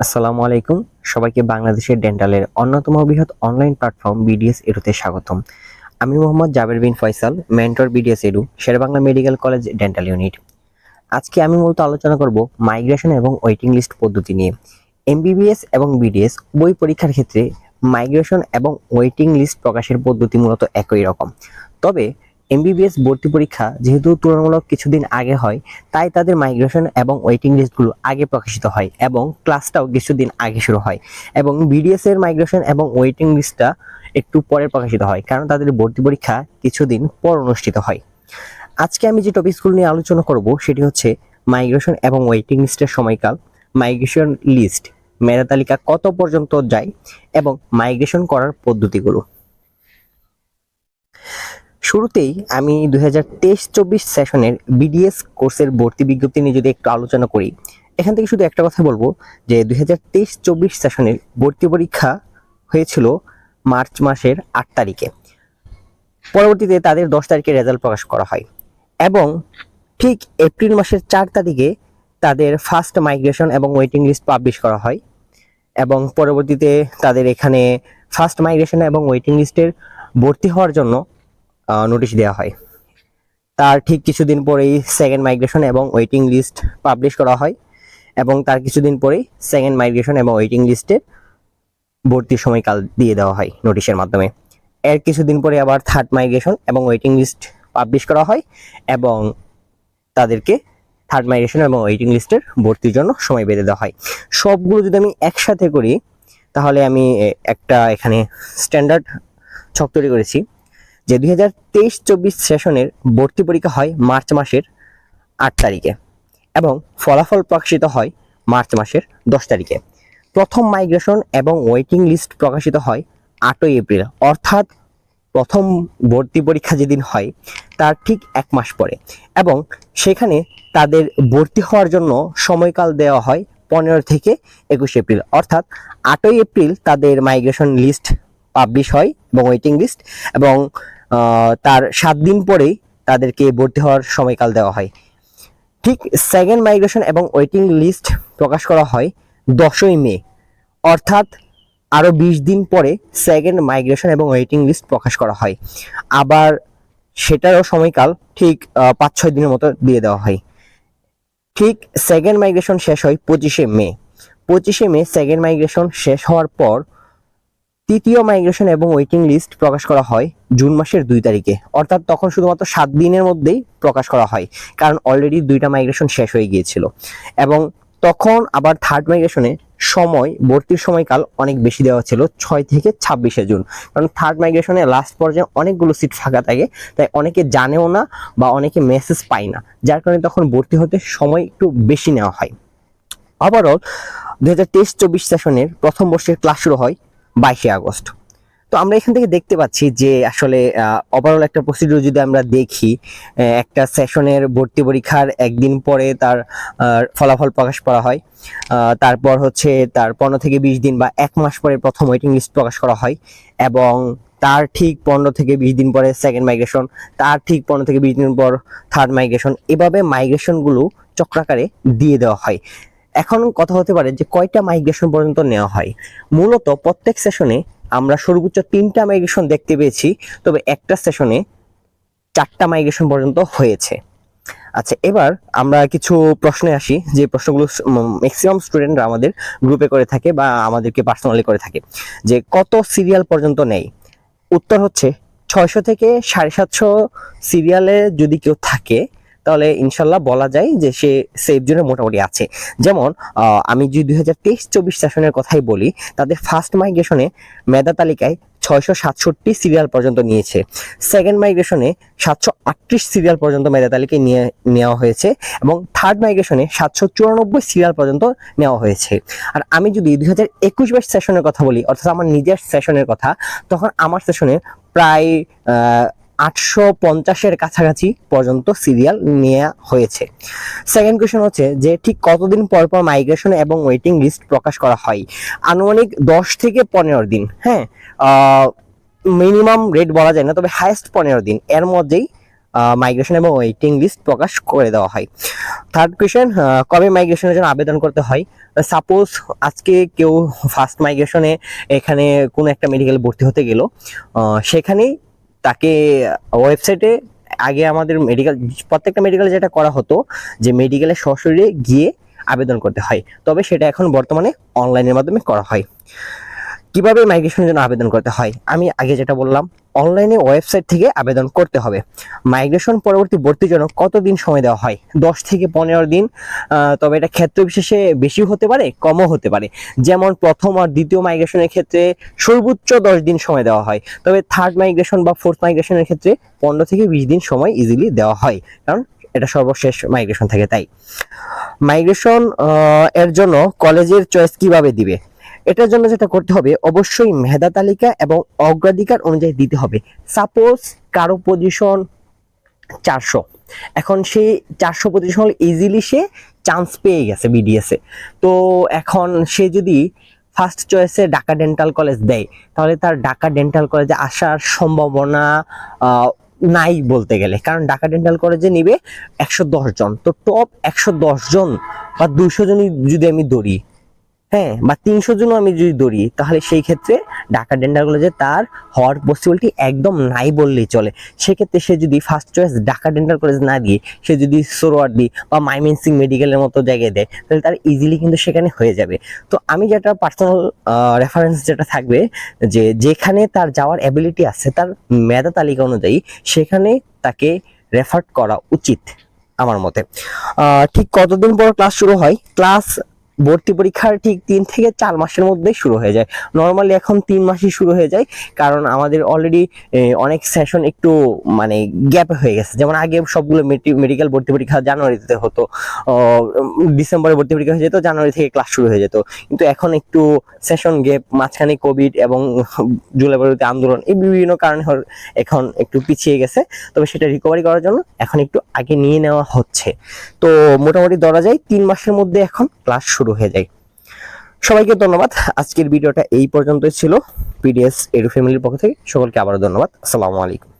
আসসালামু আলাইকুম। সবাইকে বাংলাদেশের ডেন্টালের অন্যতম বৃহৎ অনলাইন প্ল্যাটফর্ম বিডিএস এডুতে স্বাগতম। আমি Mohammad Jaber Bin Faisal, mentor BDS edu Sher-e-Bangla medical college dental unit. আজকে আমি মূলত আলোচনা করব মাইগ্রেশন এবং ওয়েটিং লিস্ট পদ্ধতি নিয়ে। এমবিবিএস এবং বিডিএস বই পরীক্ষার ক্ষেত্রে মাইগ্রেশন এবং ওয়েটিং লিস্ট প্রকাশের পদ্ধতি মূলত একই রকম। তবে এমবিবিএস ভর্তি পরীক্ষা যেহেতু তুলনামূলক কিছুদিন আগে হয়, তাই তাদের মাইগ্রেশন এবং ওয়েটিং লিস্টগুলো আগে প্রকাশিত হয় এবং ক্লাসটাও কিছুদিন আগে শুরু হয় এবং বিডিএস এর মাইগ্রেশন এবং ওয়েটিং লিস্টটা একটু পরে প্রকাশিত হয় কারণ তাদের ভর্তি পরীক্ষা কিছুদিন পর অনুষ্ঠিত হয়। আজকে আমি যে টপিকসগুলো নিয়ে আলোচনা করব সেটি হচ্ছে মাইগ্রেশন এবং ওয়েটিং লিস্টের সময়কাল মাইগ্রেশন লিস্ট মেধা তালিকা কত পর্যন্ত যায় এবং মাইগ্রেশন করার পদ্ধতিগুলো। শুরুতেই আমি দু হাজার তেইশ, চব্বিশ সেশনের বিডিএস কোর্সের ভর্তি বিজ্ঞপ্তি নিয়ে যদি একটু আলোচনা করি, এখান থেকে শুধু একটা কথা বলব যে দুই হাজার তেইশ, চব্বিশ সেশনের ভর্তি পরীক্ষা হয়েছিল মার্চ মাসের আট তারিখে। পরবর্তীতে তাদের দশ তারিখে রেজাল্ট প্রকাশ করা হয় এবং ঠিক এপ্রিল মাসের চার তারিখে তাদের ফার্স্ট মাইগ্রেশন এবং ওয়েটিং লিস্ট পাবলিশ করা হয় এবং পরবর্তীতে তাদের এখানে ফার্স্ট মাইগ্রেশন এবং ওয়েটিং লিস্টের ভর্তি হওয়ার জন্য নোটিশ দেওয়া হয়। তার ঠিক কিছুদিন পরেই সেকেন্ড মাইগ্রেশন এবং ওয়েটিং লিস্ট পাবলিশ করা হয় এবং তার কিছুদিন পরেই সেকেন্ড মাইগ্রেশন এবং ওয়েটিং লিস্টের ভর্তির সময়কাল দিয়ে দেওয়া হয় নোটিশের মাধ্যমে। এর কিছুদিন পরে আবার থার্ড মাইগ্রেশন এবং ওয়েটিং লিস্ট পাবলিশ করা হয় এবং তাদেরকে থার্ড মাইগ্রেশন এবং ওয়েটিং লিস্টের ভর্তির জন্য সময় বেঁধে দেওয়া হয়। সবগুলো যদি আমি একসাথে করি, তাহলে আমি একটা এখানে স্ট্যান্ডার্ড ছক তৈরি করেছি। যে দুই হাজার তেইশ চব্বিশ সেশনের ভর্তি পরীক্ষা হয় মার্চ মাসের আট তারিখে এবং ফলাফল প্রকাশিত হয় মার্চ মাসের দশ তারিখে। প্রথম মাইগ্রেশন এবং ওয়েটিং লিস্ট প্রকাশিত হয় আটই এপ্রিল। অর্থাৎ প্রথম ভর্তি পরীক্ষা যেদিন হয়, তার ঠিক এক মাস পরে এবং সেখানে তাদের ভর্তি হওয়ার জন্য সময়কাল দেওয়া হয় পনেরো থেকে একুশ এপ্রিল। অর্থাৎ আটই এপ্রিল তাদের মাইগ্রেশন লিস্ট পাবলিশ হয় এবং ওয়েটিং লিস্ট এবং তার সাত দিন পরেই তাদেরকে ভর্তি হওয়ার সময়কাল দেওয়া হয়। ঠিক সেকেন্ড মাইগ্রেশন এবং ওয়েটিং লিস্ট প্রকাশ করা হয় দশই মে। অর্থাৎ আরও বিশ দিন পরে সেকেন্ড মাইগ্রেশন এবং ওয়েটিং লিস্ট প্রকাশ করা হয়। আবার সেটারও সময়কাল ঠিক পাঁচ ছয় দিনের মতো দিয়ে দেওয়া হয়। ঠিক সেকেন্ড মাইগ্রেশন শেষ হয় পঁচিশে মে। পঁচিশে মে সেকেন্ড মাইগ্রেশন শেষ হওয়ার পর তৃতীয় মাইগ্রেশন এবং ওয়েটিং লিস্ট প্রকাশ করা হয় জুন মাসের দুই তারিখে। অর্থাৎ তখন শুধুমাত্র সাত দিনের মধ্যেই প্রকাশ করা হয়, কারণ অলরেডি দুইটা মাইগ্রেশন শেষ হয়ে গিয়েছিল। এবং তখন আবার থার্ড মাইগ্রেশনে সময়, ভর্তির সময়কাল অনেক বেশি দেওয়া ছিল, ছয় থেকে ছাব্বিশে জুন। কারণ থার্ড মাইগ্রেশনে লাস্ট পর্যায়ে অনেকগুলো সিট ফাঁকা থাকে, তাই অনেকে জানেও না বা অনেকে মেসেজ পায় না, যার কারণে তখন ভর্তি হতে সময় একটু বেশি নেওয়া হয়। ওভারঅল দু হাজার তেইশ চব্বিশ সেশনের প্রথম বর্ষের ক্লাস শুরু হয় বাইশে আগস্ট। তো আমরা এখান থেকে দেখতে পাচ্ছি যে আসলে ওভারঅল একটা প্রসিডিউর যদি আমরা দেখি একটা সেশনের ভর্তি পরীক্ষার একদিন পরে তার ফলাফল প্রকাশ করা হয়। তারপর হচ্ছে তার পনেরো থেকে বিশ দিন বা এক মাস পরে প্রথম ওয়েটিং লিস্ট প্রকাশ করা হয় এবং তার ঠিক পনেরো থেকে বিশ দিন পরে সেকেন্ড মাইগ্রেশন তার ঠিক পনেরো থেকে বিশ দিন পর থার্ড মাইগ্রেশন এভাবে মাইগ্রেশনগুলো চক্রাকারে দিয়ে দেওয়া হয়। এখন কথা হতে পারে যে কয়টা মাইগ্রেশন পর্যন্ত নেওয়া হয়। মূলত প্রত্যেক সেশনে আমরা সর্বোচ্চ তিনটা মাইগ্রেশন দেখতে পেয়েছি, তবে একটা সেশনে চারটা মাইগ্রেশন পর্যন্ত হয়েছে। আচ্ছা এবার আমরা কিছু প্রশ্নে আসি, যে প্রশ্নগুলো ম্যাক্সিমাম স্টুডেন্টরা আমাদের গ্রুপে করে থাকে বা আমাদেরকে পার্সোনালি করে থাকে, যে কত সিরিয়াল পর্যন্ত নেই? উত্তর হচ্ছে ছয়শো থেকে সাড়ে সাতশো সিরিয়ালে যদি কেউ থাকে তাহলে ইনশাল্লাহ বলা যায় যে সে সেফ জোনে মোটামুটি আছে। যেমন আমি যদি দুই হাজার তেইশ চব্বিশ সেশনের কথাই বলি, তাদের ফার্স্ট মাইগ্রেশনে মেধা তালিকায় ছয়শো সাতষট্টি সিরিয়াল পর্যন্ত নিয়েছে। সেকেন্ড মাইগ্রেশনে সাতশো আটত্রিশ সিরিয়াল পর্যন্ত মেধা তালিকায় নিয়ে, নেওয়া হয়েছে এবং থার্ড মাইগ্রেশনে সাতশো চুরানব্বই সিরিয়াল পর্যন্ত নেওয়া হয়েছে। আর আমি যদি দুই হাজার একুশ বাইশ সেশনের কথা বলি, অর্থাৎ আমার নিজের সেশনের কথা, তখন আমার সেশনে প্রায় আটশো পঞ্চাশের কাছাকাছি পর্যন্ত সিরিয়াল নেওয়া হয়েছে। সেকেন্ড কোয়েশন হচ্ছে যে ঠিক কতদিন পর পর মাইগ্রেশন এবং ওয়েটিং লিস্ট প্রকাশ করা হয়? আনুমানিক দশ থেকে পনেরো দিন হ্যাঁ? মিনিমাম রেট বলা যায় না, তবে হায়েস্ট পনেরো দিন। এর মধ্যেই মাইগ্রেশন এবং ওয়েটিং লিস্ট প্রকাশ করে দেওয়া হয়। থার্ড কোয়েশ্চেন কবে মাইগ্রেশনের জন্য আবেদন করতে হয়? সাপোজ আজকে কেউ ফার্স্ট মাইগ্রেশনে এখানে কোনো একটা মেডিকেল ভর্তি হতে গেল সেখানেই তাকে ওয়েবসাইটে আগে আমাদের মেডিকেল প্রত্যেকটা মেডিকেলে যেটা করা হতো, যে মেডিকেলে সশরীরে গিয়ে আবেদন করতে হয়। তবে সেটা এখন বর্তমানে অনলাইনের মাধ্যমে করা হয়। কীভাবে মাইগ্রেশনের জন্য আবেদন করতে হয়? আমি আগে যেটা বললাম অনলাইনে ওয়েবসাইট থেকে আবেদন করতে হবে। মাইগ্রেশন পরবর্তী ভর্তির জন্য কতদিন সময় দেওয়া হয়? দশ থেকে পনেরো দিন তবে এটা ক্ষেত্র বিশেষে বেশি হতে পারে, কমও হতে পারে। যেমন প্রথম আর দ্বিতীয় মাইগ্রেশনের ক্ষেত্রে সর্বোচ্চ দশ দিন সময় দেওয়া হয়, তবে থার্ড মাইগ্রেশন বা ফোর্থ মাইগ্রেশনের ক্ষেত্রে পনেরো থেকে বিশ দিন সময় ইজিলি দেওয়া হয়, কারণ এটা সর্বশেষ মাইগ্রেশন থাকে তাই। মাইগ্রেশন এর জন্য কলেজের চয়েস কীভাবে দিবে? এটার জন্য যেটা করতে হবে, অবশ্যই মেধা তালিকা এবং অগ্রাধিকার অনুযায়ী দিতে হবে। সাপোজ কারও পজিশন চারশো। এখন সে চারশো পজিশন ইজিলি সে চান্স পেয়ে গেছে বিডিএসে তো এখন সে যদি ফার্স্ট চয়েসে ঢাকা ডেন্টাল কলেজ দেয়, তাহলে তার ঢাকা ডেন্টাল কলেজে আসার সম্ভাবনা নাই বলতে গেলে। কারণ ঢাকা ডেন্টাল কলেজে নিবে একশো দশ জন। তো টপ একশো দশ জন বা দুশো জনই যদি আমি ধরি হ্যাঁ বা তিনশো জনও আমি যদি দৌড়ি তাহলে সেই ক্ষেত্রে ঢাকা ডেন্টাল কলেজে তার হওয়ার পসিবিলিটি একদম নাই বললেই চলে। সেক্ষেত্রে সে যদি first choice Dhaka dental college না দিয়ে, সে যদি সোরওয়ার্দি বা মাইমেন্সিং মেডিকেলের মতো জায়গায় দেয়, তাহলে তার ইজিলি কিন্তু সেখানে হয়ে যাবে। তো আমি যেটা পার্সোনাল রেফারেন্স যেটা থাকবে, যে যেখানে তার যাওয়ার অ্যাবিলিটি আছে, তার মেধা তালিকা অনুযায়ী সেখানে তাকে রেফার করা উচিত আমার মতে। ঠিক কতদিন পর ক্লাস শুরু হয়? ক্লাস ভর্তি পরীক্ষার ঠিক তিন থেকে চার মাসের মধ্যে শুরু হয়ে যায়। নর্মালি এখন তিন মাসই শুরু হয়ে যায়, কারণ আমাদের অলরেডি অনেক সেশন একটু মানে গ্যাপ হয়ে গেছে। যেমন আগে সবগুলো মেডিকেল ভর্তি পরীক্ষা জানুয়ারিতে হতো ডিসেম্বরে ভর্তি পরীক্ষা হয়ে যেত, জানুয়ারি থেকে ক্লাস শুরু হয়ে যেত। কিন্তু এখন একটু সেশন গ্যাপ মাঝখানে কোভিড এবং জুলাই পরবর্তী আন্দোলন, এই বিভিন্ন কারণে এখন একটু পিছিয়ে গেছে। তবে সেটা রিকভারি করার জন্য এখন একটু আগে নিয়ে নেওয়া হচ্ছে। তো মোটামুটি ধরা যায়, তিন মাসের মধ্যে এখন ক্লাস শুরু হয়ে যায়। সবাইকে ধন্যবাদ। আজকের ভিডিওটা এই পর্যন্তই ছিল। পিডিএস এডু ফ্যামিলির পক্ষ থেকে সকলকে আবারও ধন্যবাদ। আসসালামু আলাইকুম।